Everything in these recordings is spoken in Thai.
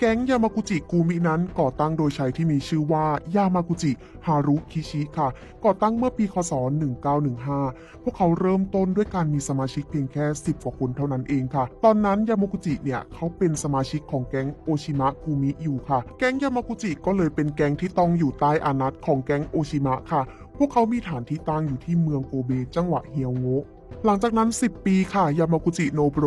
แก๊งยามากุจิกูมินั้นก่อตั้งโดยชายที่มีชื่อว่ายามากุจิฮารุคิชิค่ะ ก่อตั้งเมื่อปีคศ 1915 พวกเขาเริ่มต้นด้วยการมีสมาชิกเพียงแค่ 10 กว่าคนเท่านั้นเองค่ะ ตอนนั้นยามากุจิเนี่ยเขาเป็นสมาชิกของแก๊งโอชิมะกูมิอยู่ค่ะ แก๊งยามากุจิก็เลยเป็นแก๊งที่ต้องอยู่ใต้อานัตของแก๊งโอชิมะค่ะ พวกเขามีฐานที่ตั้งอยู่ที่เมืองโกเบจังหวัดเฮียวโงะ หลังจากนั้น 10 ปีค่ะ ยามากุจิโนโบร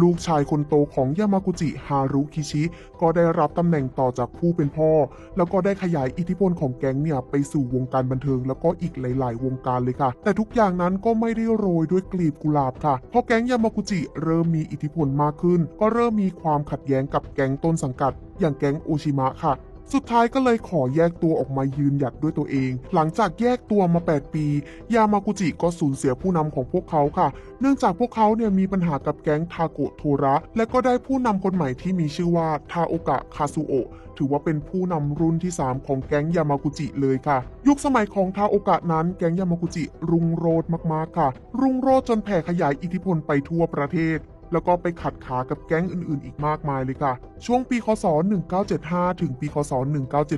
ลูกชายคนโตของยามากุจิฮารุคิชิ ก็ได้รับตำแหน่งต่อจากผู้เป็นพ่อ แล้วก็ได้ขยายอิทธิพลของแก๊งเนี่ย ไปสู่วงการบันเทิง แล้วก็อีกหลาย ๆ วงการเลยค่ะ แต่ทุกอย่างนั้นก็ไม่ได้โรยด้วยกลีบกุหลาบค่ะ เพราะแก๊งยามากุจิเริ่มมีอิทธิพลมากขึ้น ก็เริ่มมีความขัดแย้งกับแก๊งต้นสังกัด อย่างแก๊งโอชิมะค่ะ สุดท้ายก็เลยขอแยกตัวออกมายืนหยัดด้วยตัวเอง หลังจากแยกตัวมา 8 ปี ยามากุจิก็สูญเสียผู้นำของพวกเขาค่ะ เนื่องจากพวกเขาเนี่ยมีปัญหากับแก๊งทาโกะโทระ และก็ได้ผู้นำคนใหม่ที่มีชื่อว่าทาโอกะคาซูโอะถือว่าเป็นผู้นำรุ่นที่ 3 ของแก๊งยามากุจิเลยค่ะ ยุคสมัยของทาโอกะนั้นแก๊งยามากุจิ รุ่งโรจน์มากๆค่ะ รุ่งโรจน์จนแผ่ขยายอิทธิพลไปทั่วประเทศ แล้วก็ไปขัดขากับแก๊งอื่นๆ อีกมากมายเลยค่ะ ช่วงปีคศ 1975 ถึงปีคศ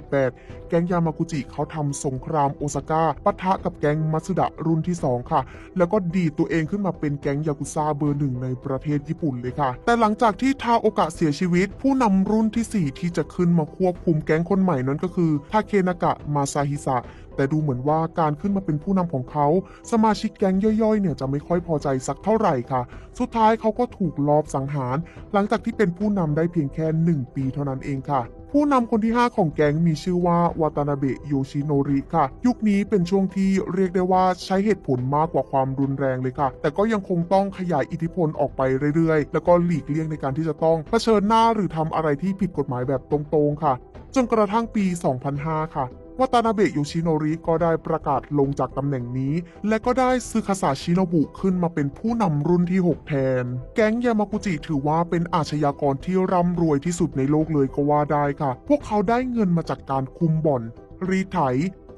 1978 แก๊งยามากุจิเขาทำสงครามโอซาก้าปะทะกับแก๊งมัสึดะรุ่นที่ 2 ค่ะ แล้วก็ดีตัวเองขึ้นมาเป็นแก๊งยากุซ่าเบอร์หนึ่งในประเทศญี่ปุ่นเลยค่ะ แต่หลังจากที่ทาโอกะเสียชีวิต ผู้นำรุ่นทีสี่4 ที่จะขึ้นมาควบคุมแก๊งคนใหม่นั้นก็คือทาเคนากะมาซาฮิสะ แต่ดูเหมือนว่าการขึ้นมาเป็นผู้นำของเขา สมาชิกแก๊งย่อยๆ เนี่ยจะไม่ค่อยพอใจสักเท่าไหร่ค่ะ สุดท้ายเขาก็ถูกลอบสังหาร หลังจากที่เป็นผู้นำได้เพียงแค่ 1 ปีเท่านั้นเองค่ะผู้นำคนที่ 5 ของแก๊งมีชื่อว่าวาตานาเบะโยชิโนริค่ะ ยุคนี้เป็นช่วงที่เรียกได้ว่าใช้เหตุผลมากกว่าความรุนแรงเลยค่ะ แต่ก็ยังคงต้องขยายอิทธิพลออกไปเรื่อยๆ แล้วก็หลีกเลี่ยงในการที่จะต้องเผชิญหน้าหรือทำอะไรที่ผิดกฎหมายแบบตรงๆค่ะ จนกระทั่งปี 2005 ค่ะ วาตานาเบะยูชิโนริก็ได้ประกาศลงจากตำแหน่งนี้ และก็ได้ซึคาสาชิโนบุขึ้นมาเป็นผู้นำรุ่นที่ 6 แทน แก๊งยามากุจิถือว่าเป็นอาชญากรที่ร่ำรวยที่สุดในโลกเลยก็ว่าได้ค่ะ พวกเขาได้เงินมาจากการคุมบ่อน รีไถ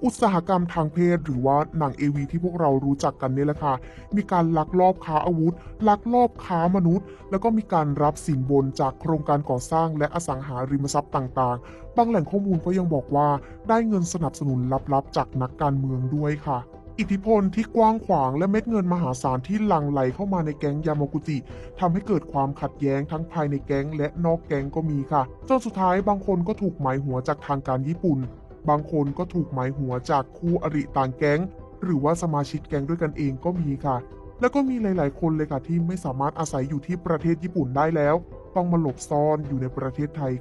อุตสาหกรรมทางเพศ หรือว่าหนังเอวีที่พวกเรารู้จักกันนี่แหละค่ะ มีการลักลอบค้าอาวุธ ลักลอบค้ามนุษย์ แล้วก็มีการรับสินบนจากโครงการก่อสร้างและอสังหาริมทรัพย์ต่างๆ บางแหล่งข้อมูลก็ยังบอกว่าได้เงินสนับสนุนลับๆ จากนักการเมืองด้วยค่ะอิทธิพลที่กว้างขวางและเม็ดเงินมหาศาลที่หลั่งไหลเข้ามาในแก๊งยามากุจิทำให้เกิดความขัดแย้งทั้งภายในแก๊งและนอกแก๊งก็มีค่ะ จนสุดท้ายบางคนก็ถูกหมายหัวจากทางการญี่ปุ่น บางคนก็ถูกหมายหัวจากคู่อริต่างแก๊ง หรือว่าสมาชิกแก๊งด้วยกันเองก็มีค่ะ แล้วก็มีหลาย ๆ คนเลยค่ะที่ไม่สามารถอาศัยอยู่ที่ประเทศญี่ปุ่นได้แล้ว ต้องมาหลบซ่อนอยู่ในประเทศไทย